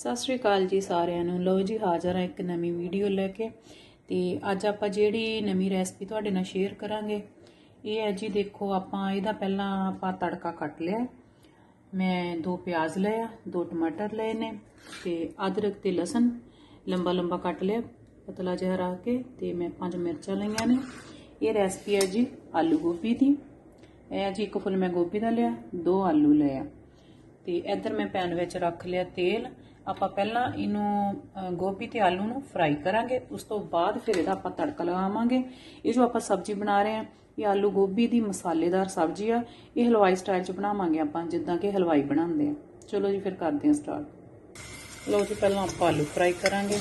ਸਤਿ ਸ਼੍ਰੀ ਅਕਾਲ ਜੀ ਸਾਰਿਆਂ ਨੂੰ। ਲਓ ਜੀ, ਹਾਜ਼ਰ ਹਾਂ ਇੱਕ ਨਵੀਂ ਵੀਡੀਓ ਲੈ ਕੇ। ਤੇ ਅੱਜ ਆਪਾਂ ਜਿਹੜੀ ਨਵੀਂ ਰੈਸਪੀ ਤੁਹਾਡੇ ਨਾਲ ਸ਼ੇਅਰ ਕਰਾਂਗੇ, ਇਹ ਹੈ ਜੀ ਦੇਖੋ, ਆਪਾਂ ਇਹਦਾ ਪਹਿਲਾਂ ਆਪਾਂ ਤੜਕਾ ਕੱਟ ਲਿਆ। ਮੈਂ ਦੋ ਪਿਆਜ਼ ਲਿਆ ਦੋ ਟਮਾਟਰ ਲਏ ਨੇ ਤੇ ਅਦਰਕ ਤੇ ਲਸਣ ਲੰਬਾ ਲੰਬਾ ਕੱਟ ਲਿਆ, ਪਤਲਾ ਜਿਹਾ ਰੱਖ ਕੇ ਤੇ ਮੈਂ ਪੰਜ ਮਿਰਚਾਂ ਲਈਆਂ ਨੇ। ਇਹ ਰੈਸਪੀ ਹੈ ਜੀ ਆਲੂ ਗੋਭੀ ਦੀ। ਇਹ ਹੈ ਜੀ ਇੱਕ ਫੁੱਲ ਮੈਂ ਗੋਭੀ ਦਾ ਲਿਆ, ਦੋ ਆਲੂ ਲਿਆ ਤੇ ਇੱਧਰ ਮੈਂ ਪੈਨ ਵਿੱਚ ਰੱਖ ਲਿਆ ਤੇਲ। ਆਪਾਂ ਪਹਿਲਾਂ ਇਹਨੂੰ ਗੋਭੀ ਤੇ ਆਲੂ ਨੂੰ ਫਰਾਈ ਕਰਾਂਗੇ, ਉਸ ਤੋਂ ਬਾਅਦ ਫਿਰ ਇਹਦਾ ਆਪਾਂ ਤੜਕਾ ਲਗਾਵਾਂਗੇ। ਇਹ ਜੋ ਆਪਾਂ ਸਬਜ਼ੀ ਬਣਾ ਰਹੇ ਹਾਂ, ਇਹ ਆਲੂ ਗੋਭੀ ਦੀ ਮਸਾਲੇਦਾਰ ਸਬਜ਼ੀ ਆ। ਇਹ ਹਲਵਾਈ ਸਟਾਈਲ ਚ ਬਣਾਵਾਂਗੇ ਆਪਾਂ, ਜਿੱਦਾਂ ਕਿ ਹਲਵਾਈ ਬਣਾਉਂਦੇ ਆ। ਚਲੋ ਜੀ, ਫਿਰ ਕਰਦੇ ਹਾਂ ਸਟਾਰਟ ਲਓ ਜੀ, ਪਹਿਲਾਂ ਆਪਾਂ ਆਲੂ ਫਰਾਈ ਕਰਾਂਗੇ।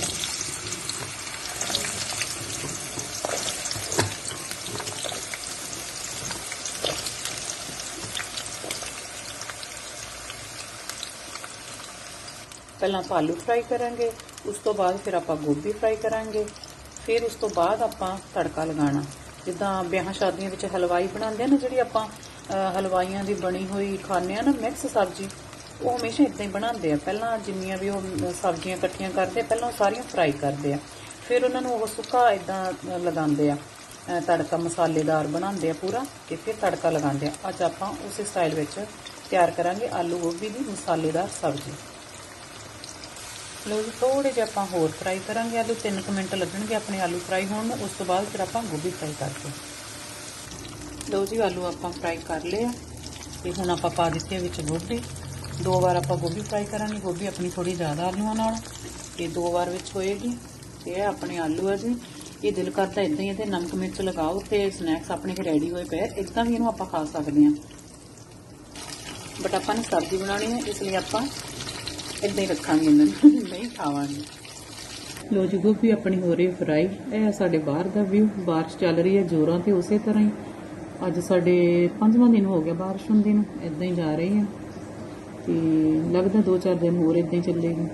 ਪਹਿਲਾਂ ਆਪਾਂ ਆਲੂ ਫਰਾਈ ਕਰਾਂਗੇ, ਉਸ ਤੋਂ ਬਾਅਦ ਫਿਰ ਆਪਾਂ ਗੋਭੀ ਫਰਾਈ ਕਰਾਂਗੇ, ਫਿਰ ਉਸ ਤੋਂ ਬਾਅਦ ਆਪਾਂ ਤੜਕਾ ਲਗਾਉਣਾ। ਜਿੱਦਾਂ ਵਿਆਹਾਂ ਸ਼ਾਦੀਆਂ ਵਿੱਚ ਹਲਵਾਈ ਬਣਾਉਂਦੇ ਆ ਨਾ, ਜਿਹੜੀ ਆਪਾਂ ਹਲਵਾਈਆਂ ਦੀ ਬਣੀ ਹੋਈ ਖਾਂਦੇ ਆ ਨਾ ਮਿਕਸ ਸਬਜ਼ੀ, ਉਹ ਹਮੇਸ਼ਾ ਇਦਾਂ ਹੀ ਬਣਾਉਂਦੇ ਆ। ਪਹਿਲਾਂ ਜਿੰਨੀਆਂ ਵੀ ਉਹ ਸਬਜ਼ੀਆਂ ਇਕੱਠੀਆਂ ਕਰਦੇ ਪਹਿਲਾਂ ਉਹ ਸਾਰੀਆਂ ਫਰਾਈ ਕਰਦੇ ਆ। ਫਿਰ ਉਹਨਾਂ ਨੂੰ ਉਹ ਸੁੱਕਾ ਇਦਾਂ ਲਗਾਉਂਦੇ ਆ। ਤੜਕਾ ਮਸਾਲੇਦਾਰ ਬਣਾਉਂਦੇ ਆ ਪੂਰਾ ਤੇ ਫਿਰ ਤੜਕਾ ਲਗਾਉਂਦੇ ਆ। ਅੱਜ ਆਪਾਂ ਉਸੇ ਸਟਾਈਲ ਵਿੱਚ ਤਿਆਰ ਕਰਾਂਗੇ ਆਲੂ ਗੋਭੀ ਦੀ ਮਸਾਲੇਦਾਰ ਸਬਜ਼ੀ। ਲਓ ਜੀ ਥੋੜੇ ਜਿਹਾ ਆਪਾਂ ਹੋਰ ਫਰਾਈ ਕਰਾਂਗੇ, ਆਲੂ 3 ਮਿੰਟ ਲੱਗਣਗੇ ਆਪਣੇ ਆਲੂ ਫਰਾਈ ਹੋਣ ਨੂੰ, ਉਸ ਤੋਂ ਬਾਅਦ ਫਿਰ ਆਪਾਂ ਗੋਭੀ ਫਰਾਈ ਕਰਦੇ ਲਓ ਜੀ, ਆਲੂ ਆਪਾਂ ਫਰਾਈ ਕਰ ਲਏ ਆ। ਤੇ ਹੁਣ ਆਪਾਂ ਪਾ ਦਿੱਤੀ ਵਿੱਚ ਗੋਭੀ। ਦੋ ਵਾਰ ਆਪਾਂ ਗੋਭੀ ਫਰਾਈ ਕਰਾਂਗੇ, ਗੋਭੀ ਆਪਣੀ ਥੋੜੀ ਜ਼ਿਆਦਾ ਆਲੂਆਂ ਨਾਲ। ਤੇ ਦੋ ਵਾਰ ਵਿੱਚ ਹੋਏਗੀ। ਤੇ ਇਹ ਆਪਣੇ ਆਲੂ ਆ ਜੀ। ਇਹ ਦਿਲ ਕਰਦਾ ਇਦਾਂ ਹੀ ਤੇ ਨਮਕ ਮਿਰਚ ਲਗਾਓ ਤੇ ਸਨੈਕਸ ਆਪਣੇ ਘਰ ਰੈਡੀ ਹੋਏ ਪਏ ਇਦਾਂ ਵੀ ਇਹਨੂੰ ਆਪਾਂ ਖਾ ਸਕਦੇ ਹਾਂ। ਬਟ ਆਪਾਂ ਨੇ ਸਬਜ਼ੀ ਬਣਾਉਣੀ ਹੈ ਇਸ ਲਈ ਆਪਾਂ ਇਦਾਂ ਹੀ ਰੱਖਾਂਗੇ ਇਹਨਾਂ ਨੂੰ। ਨਹੀਂ ਖਾਵਾਂਗੇ। ਲੋ ਜੀ ਗੋਭੀ ਆਪਣੀ ਹੋ ਰਹੀ ਫਰਾਈ। ਇਹ ਸਾਡੇ ਬਾਹਰ ਦਾ ਵਿਊ ਬਾਰਿਸ਼ ਚੱਲ ਰਹੀ ਹੈ ਜ਼ੋਰਾਂ ਤੇ ਉਸੇ ਤਰ੍ਹਾਂ ਹੀ। ਅੱਜ ਸਾਡੇ ਪੰਜਵਾਂ ਦਿਨ ਹੋ ਗਿਆ ਬਾਰਿਸ਼ ਹੁੰਦੀ ਨੂੰ। ਇਦਾਂ ਹੀ ਜਾ ਰਹੀ ਹੈ। ਤੇ ਲੱਗਦਾ 2-4 ਦਿਨ ਹੋਰ ਇਦਾਂ ਹੀ ਚੱਲੇਗੀ।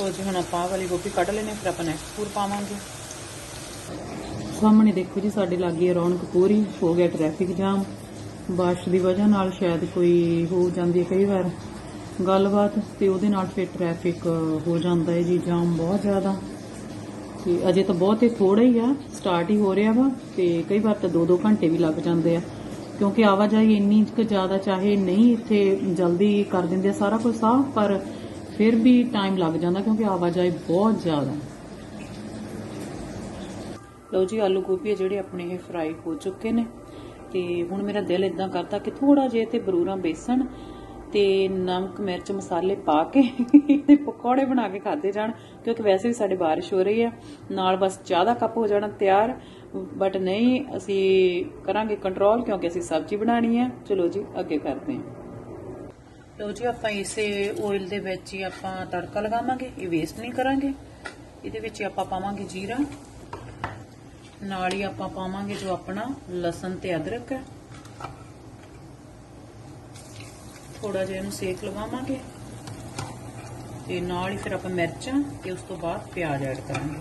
ਉਹ ਜੀ ਹੁਣ ਆਪਾਂ ਵਾਲੀ ਗੋਭੀ ਕੱਢ ਲੈਨੇ ਫਿਰ ਆਪਾਂ ਨੈਕਸਟ ਪੂਰ ਪਾਵਾਂਗੇ। ਸਾਹਮਣੇ ਦੇਖੋ ਜੀ ਸਾਡੇ ਲਾਗੇ ਰੌਣਕ ਪੂਰੀ। ਹੋ ਗਿਆ ਟ੍ਰੈਫਿਕ ਜਾਮ ਬਾਰਿਸ਼ ਦੀ ਵਜ੍ਹਾ ਨਾਲ ਸ਼ਾਇਦ ਕੋਈ ਹੋ ਜਾਂਦੀ ਹੈ ਕਈ ਵਾਰ। ਗੱਲਬਾਤ ਤੇ ਉਹਦੇ ਨਾਲ ਫਿਰ ਟ੍ਰੈਫਿਕ ਹੋ ਜਾਂਦਾ ਹੈ ਜੀ, ਜਾਮ ਬਹੁਤ ਜ਼ਿਆਦਾ। ਤੇ ਅਜੇ ਤਾਂ ਬਹੁਤ ਹੀ ਥੋੜਾ ਹੀ ਆ ਸਟਾਰਟ ਹੀ ਹੋ ਰਿਹਾ ਵਾ ਤੇ ਕਈ ਵਾਰ ਤਾਂ 2-2 ਘੰਟੇ ਵੀ ਲੱਗ ਜਾਂਦੇ ਆ। ਕਿਉਂਕਿ ਆਵਾਜਾਈ ਇੰਨੀ ਕੁ ਜ਼ਿਆਦਾ ਚਾਹੇ ਨਹੀਂ ਇੱਥੇ ਜਲਦੀ ਕਰ ਦਿੰਦੇ ਆ, ਸਾਰਾ ਕੁਝ ਸਾਫ਼, ਪਰ ਫਿਰ ਵੀ ਟਾਈਮ ਲੱਗ ਜਾਂਦਾ ਕਿਉਂਕਿ ਆਵਾਜਾਈ ਬਹੁਤ ਜ਼ਿਆਦਾ। ਲਓ ਜੀ, ਆਲੂ ਗੋਭੀ ਆ ਜਿਹੜੇ ਆਪਣੇ ਇਹ ਫਰਾਈ ਹੋ ਚੁੱਕੇ ਨੇ। ਤੇ ਹੁਣ ਮੇਰਾ ਦਿਲ ਇਦਾਂ ਕਰਦਾ ਕਿ ਥੋੜਾ ਜਿਹਾ ਤੇ ਬਰੂਰਾ ਬੇਸਣ ਤੇ ਨਮਕ, ਮਿਰਚ, ਮਸਾਲੇ ਪਾ ਕੇ ਤੇ ਪਕੌੜੇ ਬਣਾ ਕੇ ਖਾਦੇ ਜਾਣ, ਕਿਉਂਕਿ ਵੈਸੇ ਵੀ ਸਾਡੇ ਬਾਰਿਸ਼ ਹੋ ਰਹੀ ਹੈ। ਨਾਲ ਬਸ ਚਾਹ ਦਾ ਕੱਪ ਹੋ ਜਾਣਾ ਤਿਆਰ ਬਟ ਨਹੀਂ, ਅਸੀਂ ਕਰਾਂਗੇ ਕੰਟਰੋਲ ਕਿਉਂਕਿ ਅਸੀਂ ਸਬਜ਼ੀ ਬਣਾਣੀ ਹੈ। ਚਲੋ ਜੀ, ਅੱਗੇ ਕਰਦੇ ਹਾਂ। ਲਓ ਜੀ, ਆਪਾਂ ਇਸੇ ਆਇਲ ਦੇ ਵਿੱਚ ਹੀ ਆਪਾਂ ਤੜਕਾ ਲਗਾਵਾਂਗੇ, ਇਹ ਵੇਸਟ ਨਹੀਂ ਕਰਾਂਗੇ। ਇਹਦੇ ਵਿੱਚ ਆਪਾਂ ਪਾਵਾਂਗੇ ਜੀਰਾ। ਨਾਲ ਹੀ ਆਪਾਂ ਪਾਵਾਂਗੇ ਜੋ ਆਪਣਾ ਲਸਣ ਤੇ ਅਦਰਕ ਹੈ। ਥੋੜਾ ਜਿਹਾ ਇਹਨੂੰ ਸੇਕ ਲਵਾਵਾਂਗੇ ਤੇ ਨਾਲ ਹੀ ਫਿਰ ਆਪਾਂ ਮਿਰਚਾਂ ਤੇ ਉਸ ਤੋਂ ਬਾਅਦ ਪਿਆਜ਼ ਐਡ ਕਰਾਂਗੇ।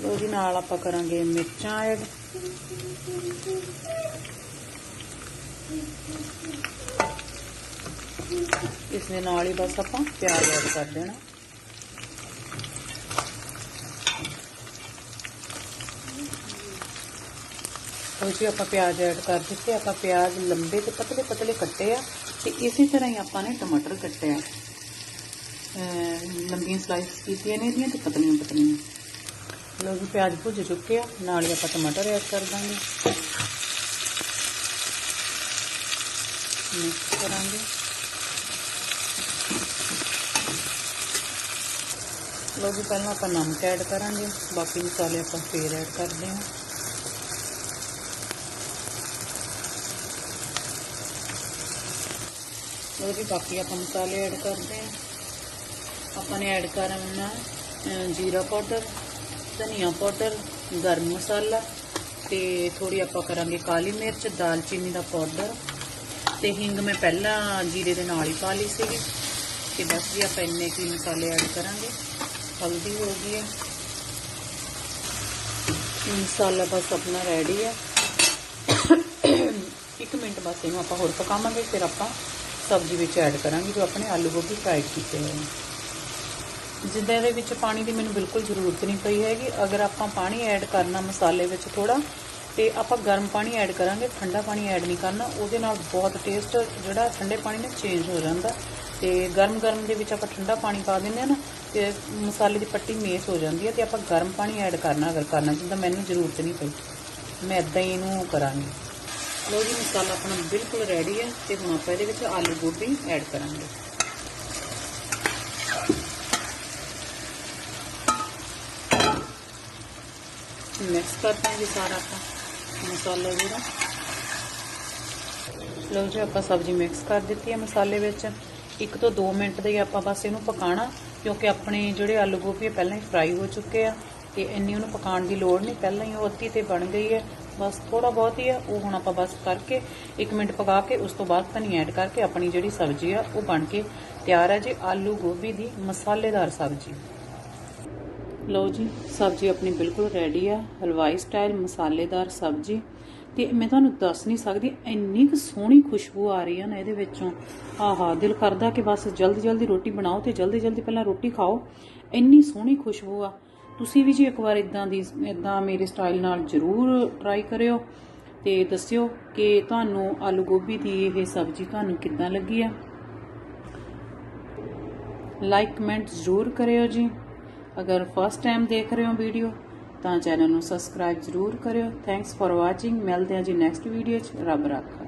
ਲੋ ਜੀ, ਨਾਲ ਆਪਾਂ ਕਰਾਂਗੇ ਮਿਰਚਾਂ ਐਡ। ਇਸ ਦੇ ਨਾਲ ਹੀ ਬਸ ਆਪਾਂ ਪਿਆਜ਼ ਐਡ ਕਰ ਦੇਣਾ। ਉਹ ਜੀ ਆਪਾਂ ਪਿਆਜ਼ ਐਡ ਕਰ ਦਿੱਤੇ ਆਪਾਂ ਪਿਆਜ਼ ਲੰਬੇ ਤੇ ਪਤਲੇ ਪਤਲੇ ਕੱਟੇ ਆ ਤੇ ਇਸੇ ਤਰ੍ਹਾਂ ਹੀ ਆਪਾਂ ਨੇ ਟਮਾਟਰ ਕੱਟੇ ਆ। ਅਹ ਲੰਬੀਆਂ ਸਲਾਈਸ ਕੀਤੀਆਂ ਨੇ ਇਹਦੀਆਂ ਤੇ ਪਤਲੀਆਂ ਪਤਲੀਆਂ। ਲੋ ਜੀ, ਪਿਆਜ਼ ਭੁੱਜ ਚੁੱਕੇ ਆ, ਨਾਲ ਹੀ ਆਪਾਂ ਟਮਾਟਰ ਐਡ ਕਰ ਦਾਂਗੇ। ਮਿਕਸ ਕਰਾਂਗੇ। ਲੋ ਜੀ, ਪਹਿਲਾਂ ਆਪਾਂ ਨਮਕ ਐਡ ਕਰਾਂਗੇ, ਬਾਕੀ ਮਸਾਲੇ ਆਪਾਂ ਫੇਰ ਐਡ ਕਰਦੇ ਹਾਂ ਉਹਦੇ ਵਿੱਚ ਬਾਕੀ ਆਪਾਂ ਮਸਾਲੇ ਐਡ ਕਰਦੇ ਹਾਂ। ਆਪਾਂ ਨੇ ਐਡ ਕਰਨਾ ਅਹ, ਜੀਰਾ ਪਾਊਡਰ ਧਨੀਆ ਪਾਊਡਰ ਗਰਮ ਮਸਾਲਾ ਤੇ ਥੋੜੀ ਆਪਾਂ ਕਰਾਂਗੇ ਕਾਲੀ ਮਿਰਚ ਦਾਲਚੀਨੀ ਦਾ ਪਾਊਡਰ ਤੇ ਹਿੰਗ ਮੈਂ ਪਹਿਲਾਂ ਜੀਰੇ ਦੇ ਨਾਲ ਹੀ ਪਾ ਲਈ ਸੀਗੀ ਤੇ ਬਸ ਜੀ ਆਪਾਂ ਇੰਨੇ ਕੀ ਮਸਾਲੇ ਐਡ ਕਰਾਂਗੇ। ਹਲਦੀ ਹੋ ਗਈ ਹੈ। ਮਸਾਲਾ ਬਸ ਆਪਣਾ ਰੈਡੀ ਹੈ। ਇੱਕ ਮਿੰਟ ਬਸ ਇਹਨੂੰ ਆਪਾਂ ਹੋਰ ਪਕਾਵਾਂਗੇ ਫਿਰ ਆਪਾਂ ਸਬਜ਼ੀ ਵਿੱਚ ਐਡ ਕਰਾਂਗੀ ਜੋ ਆਪਣੇ ਆਲੂ ਗੋਭੀ ਫਰਾਈ ਕੀਤੇ ਹੋਏ ਨੇ। ਜਿੱਦਾਂ ਇਹਦੇ ਵਿੱਚ ਪਾਣੀ ਦੀ ਮੈਨੂੰ ਬਿਲਕੁਲ ਜ਼ਰੂਰਤ ਨਹੀਂ ਪਈ ਹੈਗੀ। ਅਗਰ ਆਪਾਂ ਪਾਣੀ ਐਡ ਕਰਨਾ ਮਸਾਲੇ ਵਿੱਚ ਥੋੜਾ ਤੇ ਆਪਾਂ ਗਰਮ ਪਾਣੀ ਐਡ ਕਰਾਂਗੇ, ਠੰਡਾ ਪਾਣੀ ਐਡ ਨਹੀਂ ਕਰਨਾ, ਉਹਦੇ ਨਾਲ ਬਹੁਤ ਟੇਸਟ ਜਿਹੜਾ ਠੰਡੇ ਪਾਣੀ ਨਾਲ ਚੇਂਜ ਹੋ ਜਾਂਦਾ। ਤੇ ਗਰਮ ਗਰਮ ਦੇ ਵਿੱਚ ਆਪਾਂ ਠੰਡਾ ਪਾਣੀ ਪਾ ਦਿੰਦੇ ਆ ਨਾ, ਤੇ ਮਸਾਲੇ ਦੀ ਪੱਟੀ ਮੇਸ ਹੋ ਜਾਂਦੀ ਹੈ, ਤੇ ਆਪਾਂ ਗਰਮ ਪਾਣੀ ਐਡ ਕਰਨਾ ਅਗਰ ਕਰਨਾ, ਜਿੱਦਾਂ ਮੈਨੂੰ ਜ਼ਰੂਰਤ ਨਹੀਂ ਪਈ। ਮੈਂ ਇਦਾਂ ਹੀ ਇਹਨੂੰ ਕਰਾਂਗੀ। ਲੋ ਜੀ ਮਸਾਲਾ ਆਪਣਾ ਬਿਲਕੁਲ ਰੈਡੀ ਹੈ ਤੇ ਹੁਣ ਆਪਾਂ ਇਹਦੇ ਵਿੱਚ ਆਲੂ ਗੋਭੀ ਐਡ ਕਰਾਂਗੇ। ਮਿਕਸ ਕਰਦੇ ਹਾਂ ਜੀ ਸਾਰਾ ਆਪਾਂ, ਮਸਾਲਾ ਜਿਹੜਾ। ਲਓ ਜੀ, ਆਪਾਂ ਸਬਜ਼ੀ ਮਿਕਸ ਕਰ ਦਿੱਤੀ ਹੈ ਮਸਾਲੇ ਵਿੱਚ। ਇੱਕ ਤੋਂ 2 ਮਿੰਟ ਦੇ ਆਪਾਂ ਬਸ ਇਹਨੂੰ ਪਕਾਣਾ ਕਿਉਂਕਿ ਆਪਣੇ ਜਿਹੜੇ ਆਲੂ ਗੋਭੀ ਪਹਿਲਾਂ ਹੀ ਫਰਾਈ ਹੋ ਚੁੱਕੇ ਆ। ਤੇ ਇੰਨੀ ਉਹਨੂੰ ਪਕਾਉਣ ਦੀ ਲੋੜ ਨਹੀਂ, ਪਹਿਲਾਂ ਹੀ ਉਹ ਅੱਧੀ ਤੇ ਬਣ ਗਈ ਹੈ। ਬਸ ਥੋੜਾ ਬਹੁਤ ਹੀ ਆ, ਉਹ ਹੁਣ ਆਪਾਂ ਬਸ ਕਰਕੇ 1 ਮਿੰਟ ਪਕਾ ਕੇ ਉਸ ਤੋਂ ਬਾਅਦ ਧਨੀਆ ਐਡ ਕਰਕੇ ਆਪਣੀ ਜਿਹੜੀ ਸਬਜ਼ੀ ਆ, ਉਹ ਬਣ ਕੇ ਤਿਆਰ ਹੈ ਜੀ, ਆਲੂ ਗੋਭੀ ਦੀ ਮਸਾਲੇਦਾਰ ਸਬਜ਼ੀ। ਲਓ ਜੀ, ਸਬਜ਼ੀ ਆਪਣੀ ਬਿਲਕੁਲ ਰੈਡੀ ਆ, ਹਲਵਾਈ ਸਟਾਈਲ ਮਸਾਲੇਦਾਰ ਸਬਜ਼ੀ। ਤੇ ਮੈਂ ਤੁਹਾਨੂੰ ਦੱਸ ਨਹੀਂ ਸਕਦੀ, ਇੰਨੀ ਕੁ ਸੋਹਣੀ ਖੁਸ਼ਬੂ ਆ ਰਹੀ ਆ ਨਾ ਇਹਦੇ ਵਿੱਚੋਂ। ਆਹਾ, ਦਿਲ ਕਰਦਾ ਕਿ ਬਸ ਜਲਦੀ ਜਲਦੀ ਰੋਟੀ ਬਣਾਓ ਤੇ ਜਲਦੀ ਜਲਦੀ ਪਹਿਲਾਂ ਰੋਟੀ ਖਾਓ। ਇੰਨੀ ਸੋਹਣੀ ਖੁਸ਼ਬੂ ਆ। ਤੁਸੀਂ ਵੀ ਜੀ ਇੱਕ ਵਾਰ ਇਦਾਂ ਦੀ ਇਦਾਂ ਮੇਰੇ ਸਟਾਈਲ ਨਾਲ ਜ਼ਰੂਰ ਟਰਾਈ ਕਰਿਓ ਤੇ ਦੱਸਿਓ ਕਿ ਤੁਹਾਨੂੰ ਆਲੂ ਗੋਭੀ ਦੀ ਇਹ ਸਬਜ਼ੀ ਤੁਹਾਨੂੰ ਕਿੱਦਾਂ ਲੱਗੀ ਆ। ਲਾਈਕ ਕਮੈਂਟ ਜ਼ਰੂਰ ਕਰਿਓ ਜੀ। ਅਗਰ ਫਸਟ ਟਾਈਮ ਦੇਖ ਰਹੇ ਹੋ ਵੀਡੀਓ ਤਾਂ ਚੈਨਲ ਨੂੰ ਸਬਸਕ੍ਰਾਈਬ ਜ਼ਰੂਰ ਕਰਿਓ। ਥੈਂਕਸ ਫॉर ਵਾਚਿੰਗ ਮਿਲਦੇ ਹਾਂ ਜੀ ਨੈਕਸਟ ਵੀਡੀਓ 'ਚ। ਰੱਬ ਰੱਖਾ।